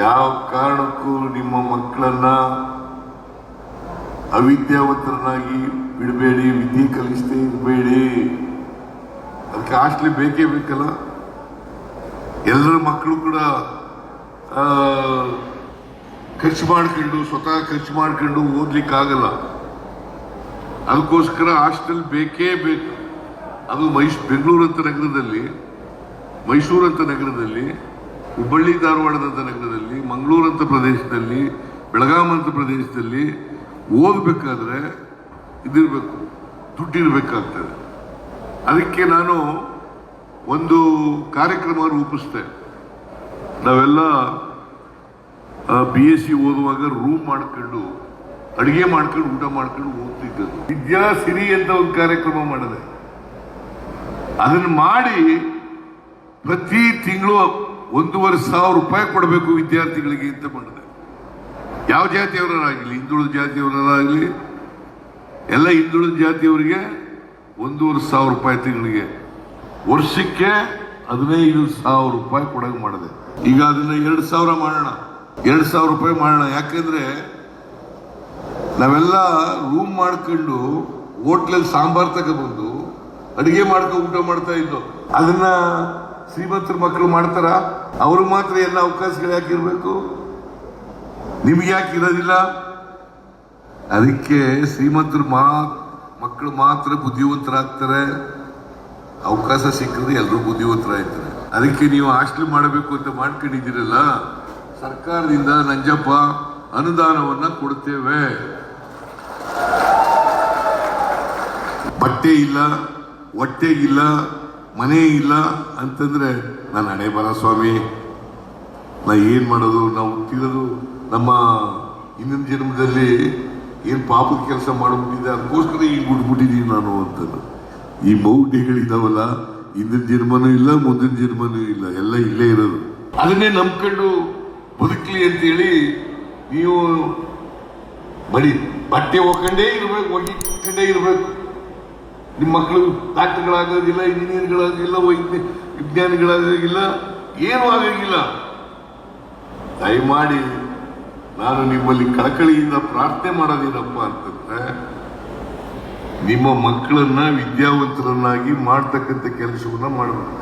ಯಾವ ಕಾರಣಕ್ಕೂ ನಿಮ್ಮ ಮಕ್ಕಳನ್ನ ಅವಿದ್ಯಾವಂತರನ್ನಾಗಿ ಬಿಡಬೇಡಿ, ವಿದ್ಯೆ ಕಲಿಸ್ತೇ ಇರಬೇಡಿ. ಅದಕ್ಕೆ ಆಸ್ಟ್ಲಿ ಬೇಕೇ ಬೇಕಲ್ಲ? ಎಲ್ಲರ ಮಕ್ಕಳು ಕೂಡ ಖರ್ಚು ಮಾಡ್ಕೊಂಡು, ಸ್ವತಃ ಖರ್ಚು ಮಾಡ್ಕೊಂಡು ಓದ್ಲಿಕ್ಕಾಗಲ್ಲ. ಅದಕ್ಕೋಸ್ಕರ ಹಾಸ್ಟೆಲ್ ಬೇಕೇ ಬೇಕು. ಅದು ಮೈಸ್ ಅಂತ ನಗರದಲ್ಲಿ, ಮೈಸೂರು ಅಂತ ನಗರದಲ್ಲಿ, ಹುಬ್ಬಳ್ಳಿ ಧಾರವಾಡದಂಥ ನಗರದಲ್ಲಿ ಮಂಗಳೂರು ಅಂತ ಪ್ರದೇಶದಲ್ಲಿ, ಬೆಳಗಾಂ ಅಂತ ಪ್ರದೇಶದಲ್ಲಿ ಓದಬೇಕಾದ್ರೆ ಇದಿರಬೇಕು, ದುಡ್ಡಿರಬೇಕಾಗ್ತದೆ. ಅದಕ್ಕೆ ನಾನು ಒಂದು ಕಾರ್ಯಕ್ರಮ ರೂಪಿಸ್ದೆ ನಾವೆಲ್ಲ ಬಿ ಎಸ್ ಸಿ ಓದುವಾಗ ರೂಮ್ ಮಾಡ್ಕೊಂಡು, ಅಡುಗೆ ಮಾಡ್ಕೊಂಡು, ಊಟ ಮಾಡ್ಕೊಂಡು ಓದ್ತಿದ್ದದ್ದು. ವಿದ್ಯಾ ಸಿರಿ ಅಂತ ಒಂದು ಕಾರ್ಯಕ್ರಮ ಮಾಡಿದೆ. ಅದನ್ನು ಮಾಡಿ ಪ್ರತಿ ತಿಂಗಳು ಒಂದೂವರೆ ಸಾವಿರ ರೂಪಾಯಿ ಕೊಡಬೇಕು ವಿದ್ಯಾರ್ಥಿಗಳಿಗೆ ಅಂತ ಬಂದಿದೆ. ಯಾವ ಜಾತಿಯವರಾಗಲಿ ಹಿಂದುಳಿದ ಜಾತಿಯವರಾಗಲಿ ಎಲ್ಲ ಹಿಂದುಳಿದ ಜಾತಿಯವರಿಗೆ ಒಂದೂವರೆ ಸಾವಿರ ರೂಪಾಯಿ ತಿಂಗಳಿಗೆ. ವರ್ಷಕ್ಕೆ ಹದಿನೈದು ಸಾವಿರ ರೂಪಾಯಿ ಕೊಡಂಗ್ ಮಾಡಿದೆ. ಈಗ ಅದನ್ನ ಎರಡು ಸಾವಿರ ಮಾಡೋಣ. ಎರಡು ಸಾವಿರ ರೂಪಾಯಿ ಮಾಡೋಣ. ಯಾಕಂದ್ರೆ ನಾವೆಲ್ಲ ರೂಮ್ ಮಾಡ್ಕೊಂಡು ಹೋಟ್ಲಲ್ಲಿ ಸಾಂಬಾರ್ ತಗೊಬಂದು ಅಡಿಗೆ ಮಾಡ್ಕೊಂಡು ಊಟ ಮಾಡ್ತಾ ಇದ್ದೋ. ಅದನ್ನ ಶ್ರೀಮಂತರ ಮಕ್ಕಳು ಮಾಡ್ತಾರ? ಅವ್ರಿಗೆ ಮಾತ್ರ ಎಲ್ಲ ಅವಕಾಶಗಳು ಯಾಕಿರಬೇಕು ನಿಮ್ಗೆ ಯಾಕೆ ಇರೋದಿಲ್ಲ? ಅದಕ್ಕೆ ಶ್ರೀಮಂತರು ಮಾ, ಮಕ್ಕಳು ಮಾತ್ರ ಬುದ್ಧಿವಂತರಾಗ್ತಾರೆ. ಅವಕಾಶ ಸಿಕ್ಕಿದ್ರೆ ಎಲ್ಲರೂ ಬುದ್ಧಿವಂತರಾಗ್ತಾರೆ. ಅದಕ್ಕೆ ನೀವು ಹಾಸ್ಟೆಲ್ ಮಾಡಬೇಕು ಅಂತ ಮಾಡ್ಕೊಂಡಿದ್ದೀರಲ್ಲ? ಸರ್ಕಾರದಿಂದ ನಂಜಪ್ಪ ಅನುದಾನವನ್ನು ಕೊಡ್ತೇವೆ. ಬಟ್ಟೆ ಇಲ್ಲ, ಹೊಟ್ಟೆ ಇಲ್ಲ ಮನೆ ಇಲ್ಲ ಅಂತಂದ್ರೆ ನಾನು ಹಣೆ ಬರ ಸ್ವಾಮಿ. ನಾ ಏನ್ ಮಾಡೋದು? ನಾವು ಹುಟ್ಟಿರೋದು ನಮ್ಮ ಹಿಂದಿನ ಜನ್ಮದಲ್ಲಿ ಏನ್ ಪಾಪದ ಕೆಲಸ ಮಾಡಿಬಿಟ್ಟಿದ್ದೆ, ಅದಕ್ಕೋಸ್ಕರ ಈಗ ಬಿಟ್ಬಿಟ್ಟಿದೀನಿ ನಾನು ಅಂತಂದು. ಈ ಮೌಢ್ಯಗಳಿದಾವಲ್ಲ, ಹಿಂದಿನ ಜನ್ಮನೂ ಇಲ್ಲ, ಮುಂದಿನ ಜನ್ಮನೂ ಇಲ್ಲ, ಎಲ್ಲ ಇಲ್ಲೇ ಇರೋದು. ಅದನ್ನೇ ನಂಬ್ಕೊಂಡು ಬದುಕಲಿ ಅಂತೇಳಿ ನೀವು ಬರೀ ಬಟ್ಟೆ ಹೋಗ್ಕೊಂಡೇ ಇರ್ಬೇಕು ಒಗ್ಗಿಕೊಂಡೇ ಇರ್ಬೇಕು. ನಿಮ್ಮ ಮಕ್ಕಳು ಡಾಕ್ಟರ್ಗಳಾಗೋದಿಲ್ಲ ಇಂಜಿನಿಯರ್ಗಳಾಗಿಲ್ಲ ವೈದ್ಯ ವಿಜ್ಞಾನಿಗಳಾಗಿಲ್ಲ ಏನೂ ಆಗೋಗಿಲ್ಲ ದಯಮಾಡಿ ನಾನು ನಿಮ್ಮಲ್ಲಿ ಕಳಕಳಿಯಿಂದ ಪ್ರಾರ್ಥನೆ ಮಾಡೋದೇನಪ್ಪ ಅಂತಂದ್ರೆ, ನಿಮ್ಮ ಮಕ್ಕಳನ್ನ ವಿದ್ಯಾವಂತರನ್ನಾಗಿ ಮಾಡ್ತಕ್ಕಂಥ ಕೆಲಸವನ್ನ ಮಾಡಬೇಕು.